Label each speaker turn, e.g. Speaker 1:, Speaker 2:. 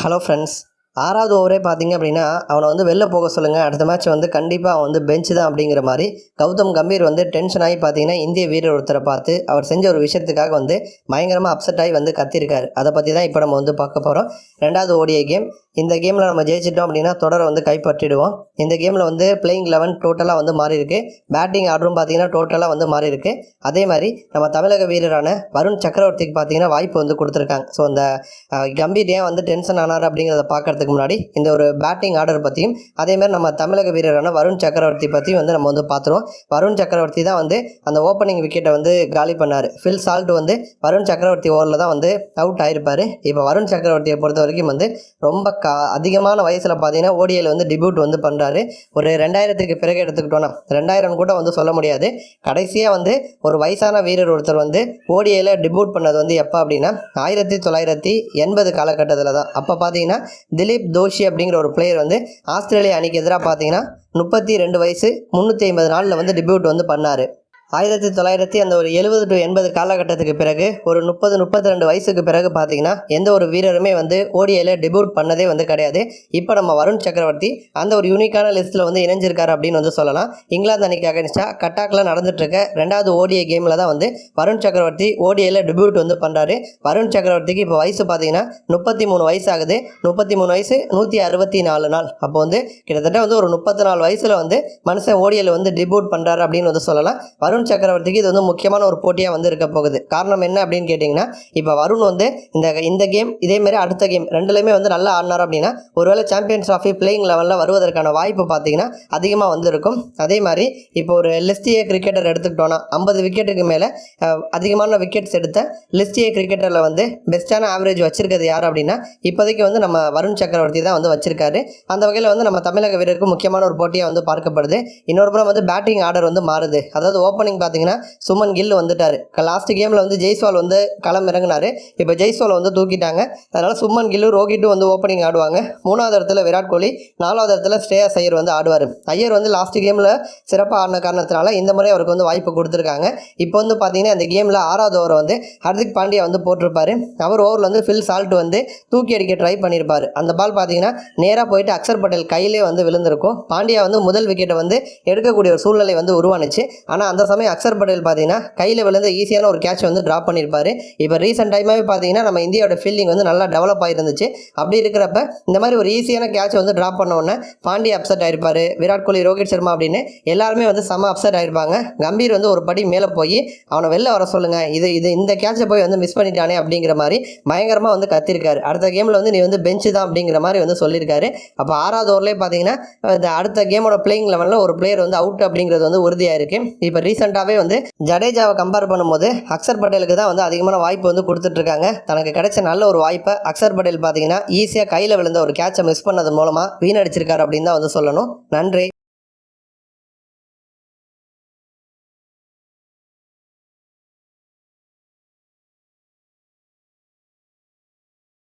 Speaker 1: Hello friends ஆறாவது ஓவரே பார்த்தீங்க அப்படின்னா அவனை வந்து வெளில போக சொல்லுங்கள் அடுத்த மேட்ச் வந்து கண்டிப்பாக அவன் வந்து பெஞ்சு தான் அப்படிங்கிற மாதிரி கௌதம் கம்பீர் வந்து டென்ஷன் ஆகி பார்த்தீங்கன்னா இந்திய வீரர் ஒருத்தரை பார்த்து அவர் செஞ்ச ஒரு விஷயத்துக்காக வந்து பயங்கரமாக அப்செட் ஆகி வந்து கத்திருக்காரு. அதை பற்றி தான் இப்போ நம்ம வந்து பார்க்க போகிறோம் ரெண்டாவது ஓடிஐ கேம் இந்த கேமில் நம்ம ஜெயிச்சிட்டோம் அப்படின்னா தொடரை வந்து கைப்பற்றிடுவோம். இந்த கேமில் வந்து பிளேயிங் லெவன் டோட்டலாக வந்து மாறி இருக்கு பேட்டிங் ஆர்டரும் பார்த்தீங்கன்னா டோட்டலாக வந்து மாறி இருக்கு அதே மாதிரி நம்ம தமிழக வீரரான வருண் சக்கரவர்த்திக்கு பார்த்தீங்கன்னா வாய்ப்பு வந்து கொடுத்துருக்காங்க. ஸோ அந்த கம்பீர் ஏன் வந்து டென்ஷன் ஆனார் அப்படிங்கிறத பார்க்கறதுக்கு முன்னாடி இந்த ஒரு பேட்டிங் ஆர்டர் பற்றியும் அதே மாதிரி நம்ம தமிழக வீரரான வருண் சக்கரவர்த்தி பற்றியும் வந்து நம்ம வந்து பார்த்துருவோம். வருண் சக்கரவர்த்தி தான் வந்து அந்த ஓப்பனிங் விக்கெட்டை வந்து காலி பண்ணார். ஃபில் சால்ட் வந்து வருண் சக்கரவர்த்தி ஓவரில் தான் வந்து அவுட் ஆயிருப்பார். இப்போ வருண் சக்கரவர்த்தியை பொறுத்த வரைக்கும் வந்து ரொம்ப கா அதிகமான வயசில் பார்த்தீங்கன்னா ஓடிஐயில் வந்து டிபியூட் வந்து பண்ணுறாரு ஒரு ரெண்டாயிரத்துக்கு பிறகு எடுத்துக்கிட்டோன்னா ரெண்டாயிரம் கூட வந்து சொல்ல முடியாது. கடைசியாக வந்து ஒரு வயசான வீரர் ஒருத்தர் வந்து ஓடிஐயில் டிபியூட் பண்ணது வந்து எப்போ அப்படின்னா ஆயிரத்தி தொள்ளாயிரத்தி எண்பது காலகட்டத்தில் தான். அப்போ பார்த்தீங்கன்னா திலீப் தோஷி அப்படிங்கிற ஒரு பிளேயர் வந்து ஆஸ்திரேலியா அணிக்கு எதிராக பார்த்தீங்கன்னா முப்பத்தி ரெண்டு வயசு முந்நூற்றி ஐம்பது நாளில் வந்து டிபியூட் வந்து பண்ணார். ஆயிரத்தி தொள்ளாயிரத்தி அந்த ஒரு எழுபது டு எண்பது காலகட்டத்துக்கு பிறகு ஒரு முப்பது முப்பத்தி ரெண்டு வயசுக்கு பிறகு பார்த்தீங்கன்னா எந்த ஒரு வீரருமே வந்து ஓடிஐயில் டெபியூட் பண்ணதே வந்து கிடையாது. இப்போ நம்ம வருண் சக்கரவர்த்தி அந்த ஒரு யூனிக்கான லிஸ்ட்டில் வந்து இணைஞ்சிருக்காரு அப்படின்னு வந்து சொல்லலாம். இங்கிலாந்து அன்னைக்கு அகனிஸ்டாக கட்டாக்கில் நடந்துட்டுருக்க ரெண்டாவது ஓடிஐ கேமில் தான் வந்து வருண் சக்கரவர்த்தி ஓடிஐயில் டெபியூட் வந்து பண்ணுறாரு வருண் சக்கரவர்த்திக்கு இப்போ வயசு பார்த்தீங்கன்னா முப்பத்தி மூணு வயசு ஆகுது முப்பத்தி மூணு வயசு நூற்றி அறுபத்தி நாலு நாள். அப்போ வந்து கிட்டத்தட்ட வந்து ஒரு முப்பத்தி நாலு வயசில் வந்து மனுஷன் ஓடிஐயில் வந்து டிபியூட் பண்ணுறாரு அப்படின்னு வந்து சொல்லலாம். வருண் சக்கரவர்த்திக்கு இது வந்து முக்கியமான ஒரு போட்டியாக வந்து இருக்க போகுது. காரணம் என்ன அப்படின்னு கேட்டிங்கன்னா இப்போ வருண் வந்து இந்த இந்த கேம் இதே மாதிரி அடுத்த கேம் ரெண்டுலேயுமே வந்து நல்லா ஆடினார் அப்படின்னா ஒருவேளை சாம்பியன்ஸ் ட்ராஃபி பிளேயிங் லெவலில் வருவதற்கான வாய்ப்பு பார்த்தீங்கன்னா அதிகமாக வந்து இருக்கும் அதே மாதிரி இப்போ ஒரு லிஸ்டிய கிரிக்கெட்டர் எடுத்துக்கிட்டோன்னா ஐம்பது விக்கெட்டுக்கு மேலே அதிகமான விக்கெட்ஸ் எடுத்த லிஸ்டிய கிரிக்கெட்டரில் வந்து பெஸ்ட்டான ஆவரேஜ் வச்சிருக்கிறது யார் அப்படின்னா இப்போதைக்கு வந்து நம்ம வருண் சக்கரவர்த்தி தான் வந்து வச்சிருக்காரு. அந்த வகையில் வந்து நம்ம தமிழக வீரருக்கு முக்கியமான ஒரு போட்டியாக வந்து பார்க்கப்படுது. இன்னொரு புறம் வந்து பேட்டிங் ஆர்டர் வந்து மாறுது. அதாவது ஓப்பனிங் பார்த்தீங்கன்னா சுமன் கில் வந்துட்டார். லாஸ்ட் கேமில் வந்து ஜெய்ஸ்வால் வந்து களம் இறங்கினார். இப்போ ஜெய்ஸ்வால் வந்து தூக்கிட்டாங்க. அதனால் சுமன் கில்லு ரோஹிட்டும் வந்து ஓப்பனிங் ஆடுவாங்க. மூணாவது இடத்துல விராட் கோலி நாலாவது இடத்துல ஸ்ரேயஸ் ஐயர் வந்து ஆடுவார். ஐயர் வந்து லாஸ்ட் கேமில் சிறப்பாக ஆடின காரணத்தினால இந்த முறை அவருக்கு வந்து வாய்ப்பு கொடுத்துருக்காங்க. இப்போ வந்து பார்த்தீங்கன்னா அந்த கேமில் ஆறாவது ஓவர் வந்து ஹர்திக் பாண்டியா வந்து போட்டிருப்பாரு. அவர் ஓவரில் வந்து ஃபில் சால்ட் வந்து தூக்கி அடிக்க ட்ரை பண்ணியிருப்பார் அந்த பால் பார்த்தீங்கன்னா நேராக போயிட்டு அக்சர் பட்டேல் கையிலே வந்து விழுந்திருக்கும். பாண்டியா வந்து முதல் விக்கெட்டை வந்து எடுக்கக்கூடிய ஒரு சூழ்நிலை வந்து உருவானுச்சு. ஆனால் அந்த சமயம் அக்சர் பட்டேல் பார்த்தீங்கன்னா கையில் விழுந்து ஈஸியான ஒரு கேட்ச் வந்து ட்ராப் பண்ணியிருப்பாரு. இப்போ ரீசெண்ட் டைமாகவே பார்த்தீங்கன்னா நம்ம இந்தியாவோட ஃபீல்டிங் வந்து நல்லா டெவலப் ஆகிருந்துச்சு அப்படி இருக்கிறப்ப இந்த மாதிரி ஒரு ஈஸியான கேட்ச் வந்து ட்ராப் பண்ண உடனே அப்செட் ஆயிருப்பாரு. விராட் கோலி ரோஹித் சர்மா அப்படின்னு எல்லாருமே வந்து செம அப்செட் ஆயிருப்பாங்க. கம்பீர் வந்து ஒரு படி மேலே போய் அவனை வெளில வர சொல்லுங்கள் இது இது இந்த கேட்சை போய் வந்து மிஸ் பண்ணிட்டானே அப்படிங்கிற மாதிரி பயங்கரமாக வந்து கத்திருக்காரு. அடுத்த கேமில் வந்து நீ வந்து பெஞ்சு தான் அப்படிங்கிற மாதிரி வந்து சொல்லியிருக்காரு. அப்போ ஆறாவது ஓவர்லேயே பார்த்தீங்கன்னா அடுத்த கேமோட பிளேயிங் லெவலில் ஒரு பிளேயர் வந்து அவுட் அப்படிங்கிறது வந்து உறுதியாக இருக்குது இப்போ ரீசெண்டாகவே வந்து ஜடேஜாவை கம்பேர் பண்ணும்போது அக்சர் பட்டேலுக்கு தான் வந்து அதிகமான வாய்ப்பு வந்து கொடுத்துட்ருக்காங்க. தனக்கு கிடைச்ச நல்ல ஒரு வாய்ப்பை அக்சர் பட்டேல் பார்த்தீங்கன்னா ஈஸியாக கையில் விழுந்த ஒரு கேட்சை மிஸ் பண்ணது மூலமாக வீணடிச்சிருக்காரு அப்படின்னு தான் வந்து சொல்லணும். நன்றி.